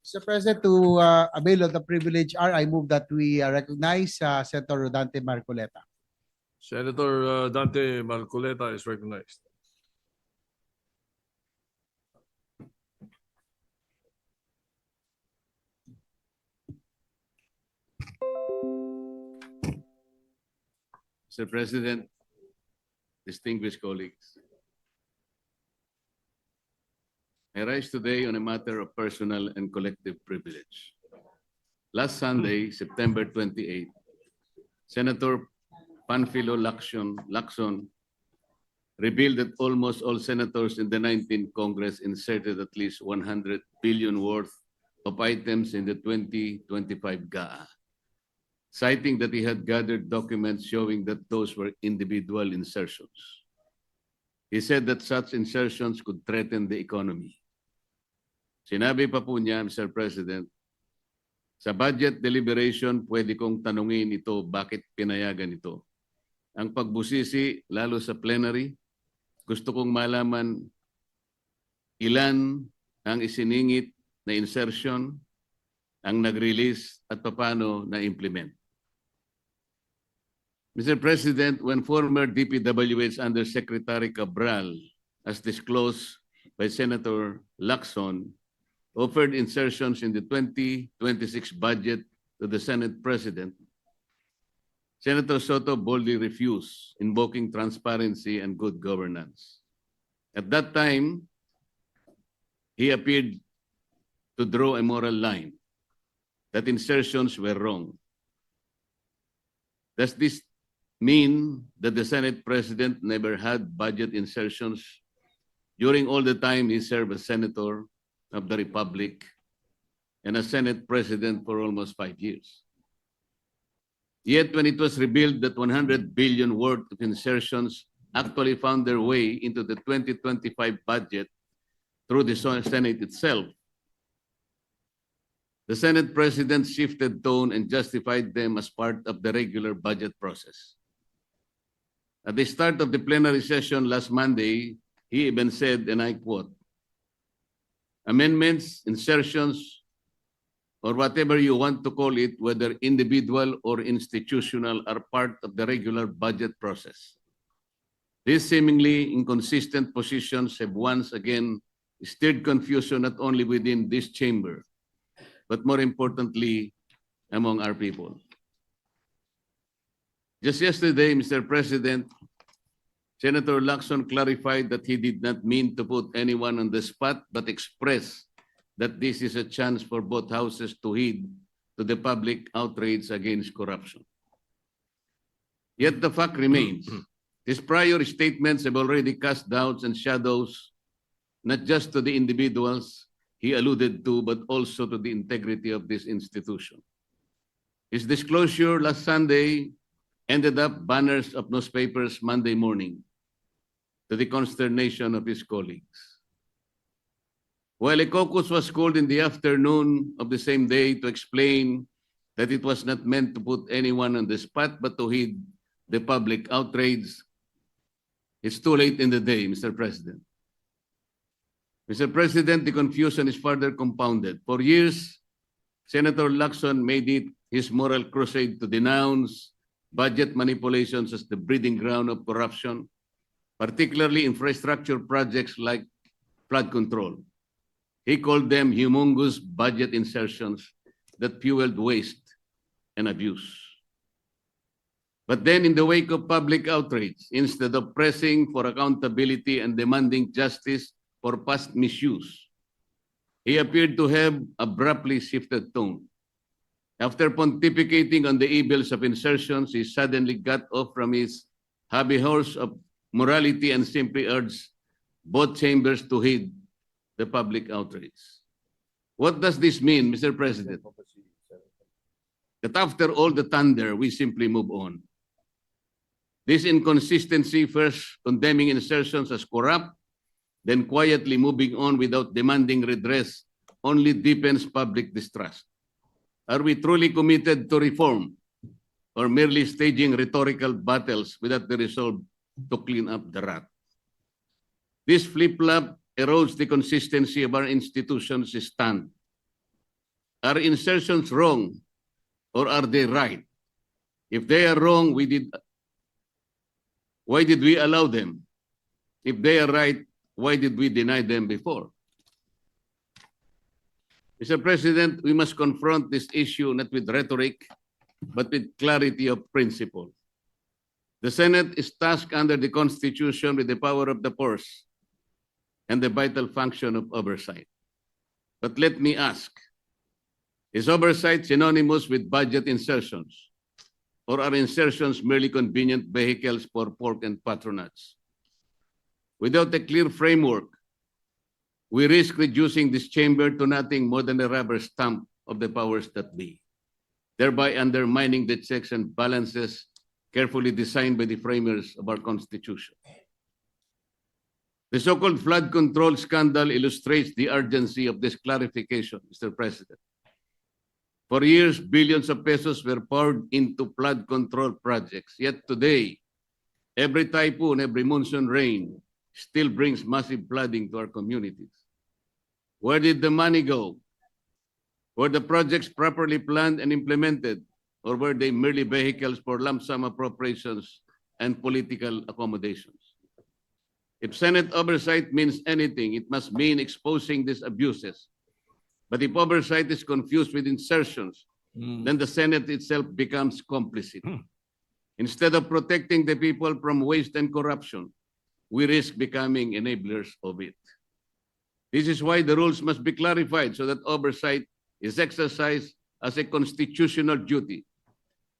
Mr. President, to uh, avail of the privilege R, I move that we uh, recognize uh, Senator Rodante Marcoleta. Senator uh, Dante Marcoleta is recognized. Mr. President, distinguished colleagues. I rise today on a matter of personal and collective privilege. Last Sunday, September 28, Senator Panfilo Lacson, Lacson revealed that almost all senators in the 19th Congress inserted at least 100 billion worth of items in the 2025 GAA citing that he had gathered documents showing that those were individual insertions. He said that such insertions could threaten the economy. Sinabi pa po niya, Mr. President, sa budget deliberation, pwede kong tanungin ito bakit pinayagan ito. Ang pagbusisi, lalo sa plenary, gusto kong malaman ilan ang isiningit na insertion, ang nag-release at paano na-implement. Mr. President, when former DPWH Undersecretary Cabral, as disclosed by Senator Lacson, offered insertions in the 2026 budget to the Senate President, Senator Soto boldly refused, invoking transparency and good governance. At that time, he appeared to draw a moral line that insertions were wrong. Does this mean that the Senate President never had budget insertions during all the time he served as Senator of the Republic and a Senate President for almost five years? Yet when it was revealed that 100 billion worth of insertions actually found their way into the 2025 budget through the Senate itself, the Senate President shifted tone and justified them as part of the regular budget process. At the start of the plenary session last Monday, he even said, and I quote, amendments, insertions, or whatever you want to call it, whether individual or institutional, are part of the regular budget process. These seemingly inconsistent positions have once again stirred confusion not only within this chamber, but more importantly, among our people. Just yesterday, Mr. President, Senator Lacson clarified that he did not mean to put anyone on the spot, but expressed that this is a chance for both houses to heed to the public outrage against corruption. Yet the fact remains, mm-hmm. his prior statements have already cast doubts and shadows, not just to the individuals he alluded to, but also to the integrity of this institution. His disclosure last Sunday ended up banners of newspapers Monday morning to the consternation of his colleagues. While a caucus was called in the afternoon of the same day to explain that it was not meant to put anyone on the spot but to heed the public outrage, it's too late in the day, Mr. President. Mr. President, the confusion is further compounded. For years, Senator Lacson made it his moral crusade to denounce budget manipulations as the breeding ground of corruption, particularly infrastructure projects like flood control. He called them humongous budget insertions that fueled waste and abuse. But then in the wake of public outrage, instead of pressing for accountability and demanding justice for past misuse, he appeared to have abruptly shifted tone. After pontificating on the evils of insertions, he suddenly got off from his hobby horse of morality and simply urged both chambers to heed the public outrage. What does this mean, Mr. President? That after all the thunder, we simply move on. This inconsistency, first condemning insertions as corrupt, then quietly moving on without demanding redress, only deepens public distrust. Are we truly committed to reform or merely staging rhetorical battles without the resolve to clean up the rat? This flip-flop erodes the consistency of our institutions' stand. are insertions wrong or are they right? If they are wrong, we did, why did we allow them? If they are right, why did we deny them before? Mr. President, we must confront this issue not with rhetoric, but with clarity of principle. The Senate is tasked under the Constitution with the power of the purse and the vital function of oversight. But let me ask, is oversight synonymous with budget insertions? Or are insertions merely convenient vehicles for pork and patronage? Without a clear framework, we risk reducing this chamber to nothing more than a rubber stamp of the powers that be, thereby undermining the checks and balances carefully designed by the framers of our Constitution. The so-called flood control scandal illustrates the urgency of this clarification, Mr. President. For years, billions of pesos were poured into flood control projects. Yet today, every typhoon, every monsoon rain still brings massive flooding to our communities. Where did the money go? Were the projects properly planned and implemented, or were they merely vehicles for lump sum appropriations and political accommodations? If Senate oversight means anything, it must mean exposing these abuses. But if oversight is confused with insertions, Mm. then the Senate itself becomes complicit. Hmm. Instead of protecting the people from waste and corruption, we risk becoming enablers of it. This is why the rules must be clarified so that oversight is exercised as a constitutional duty,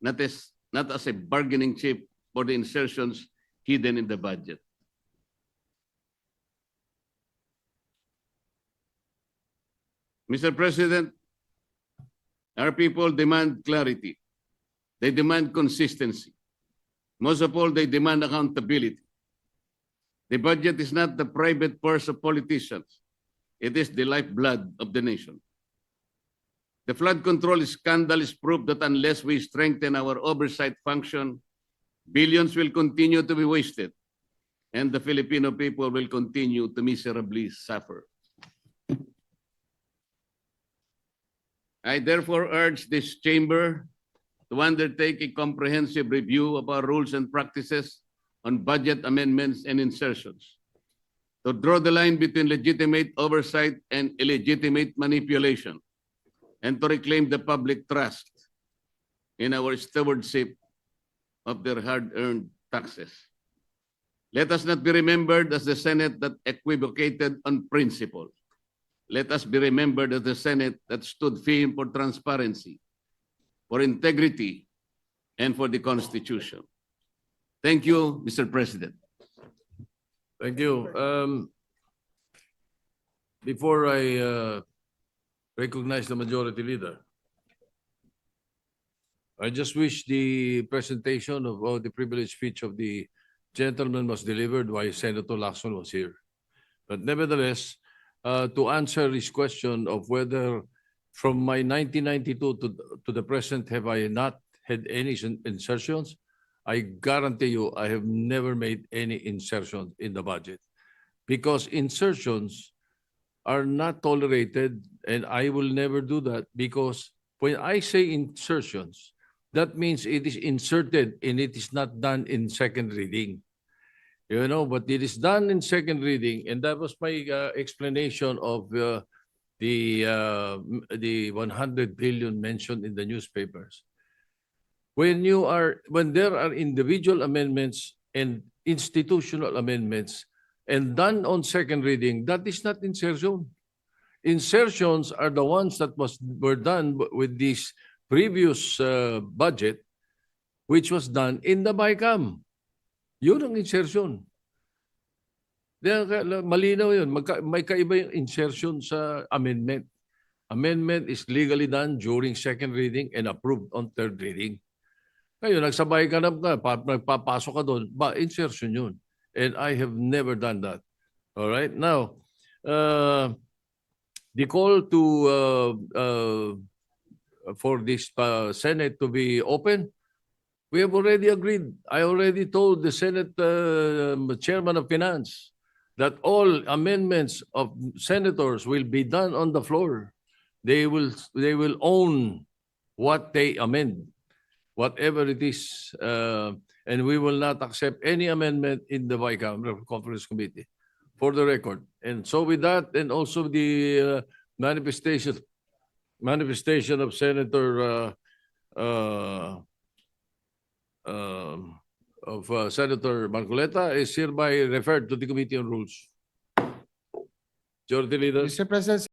not as, not as a bargaining chip for the insertions hidden in the budget. Mr. President, our people demand clarity. They demand consistency. Most of all, they demand accountability. The budget is not the private purse of politicians. It is the lifeblood of the nation. The flood control scandal is proof that unless we strengthen our oversight function, billions will continue to be wasted and the Filipino people will continue to miserably suffer. I therefore urge this chamber to undertake a comprehensive review of our rules and practices on budget amendments and insertions. To draw the line between legitimate oversight and illegitimate manipulation and to reclaim the public trust in our stewardship of their hard-earned taxes. Let us not be remembered as the Senate that equivocated on principle. Let us be remembered as the Senate that stood firm for transparency, for integrity, and for the Constitution. Thank you, Mr. President. Thank you. Um, before I uh, recognize the majority leader, I just wish the presentation of all the privileged speech of the gentleman was delivered while Senator Lacson was here. But nevertheless, uh, to answer his question of whether from my 1992 to, to the present, have I not had any insertions? I guarantee you, I have never made any insertions in the budget. Because insertions are not tolerated and I will never do that because when I say insertions, that means it is inserted and it is not done in second reading. You know, but it is done in second reading and that was my uh, explanation of uh, the uh, the 100 billion mentioned in the newspapers when you are when there are individual amendments and institutional amendments and done on second reading that is not insertion insertions are the ones that was were done with this previous uh, budget which was done in the BICAM yun ang insertion malinaw yun Magka, may kaiba yung insertion sa amendment amendment is legally done during second reading and approved on third reading ngayon, nagsabay ka na nagpapasok ka doon, ba, insertion yun. And I have never done that. All right? Now, uh, the call to, uh, uh, for this uh, Senate to be open, we have already agreed. I already told the Senate uh, Chairman of Finance that all amendments of senators will be done on the floor. they will, they will own what they amend, whatever it is. Uh, and we will not accept any amendment in the bicameral conference committee, for the record. And so with that, and also the uh, manifestation, manifestation of Senator uh, uh, um, of uh, Senator Marcoleta is hereby referred to the Committee on Rules. Majority Leader. Mr. President,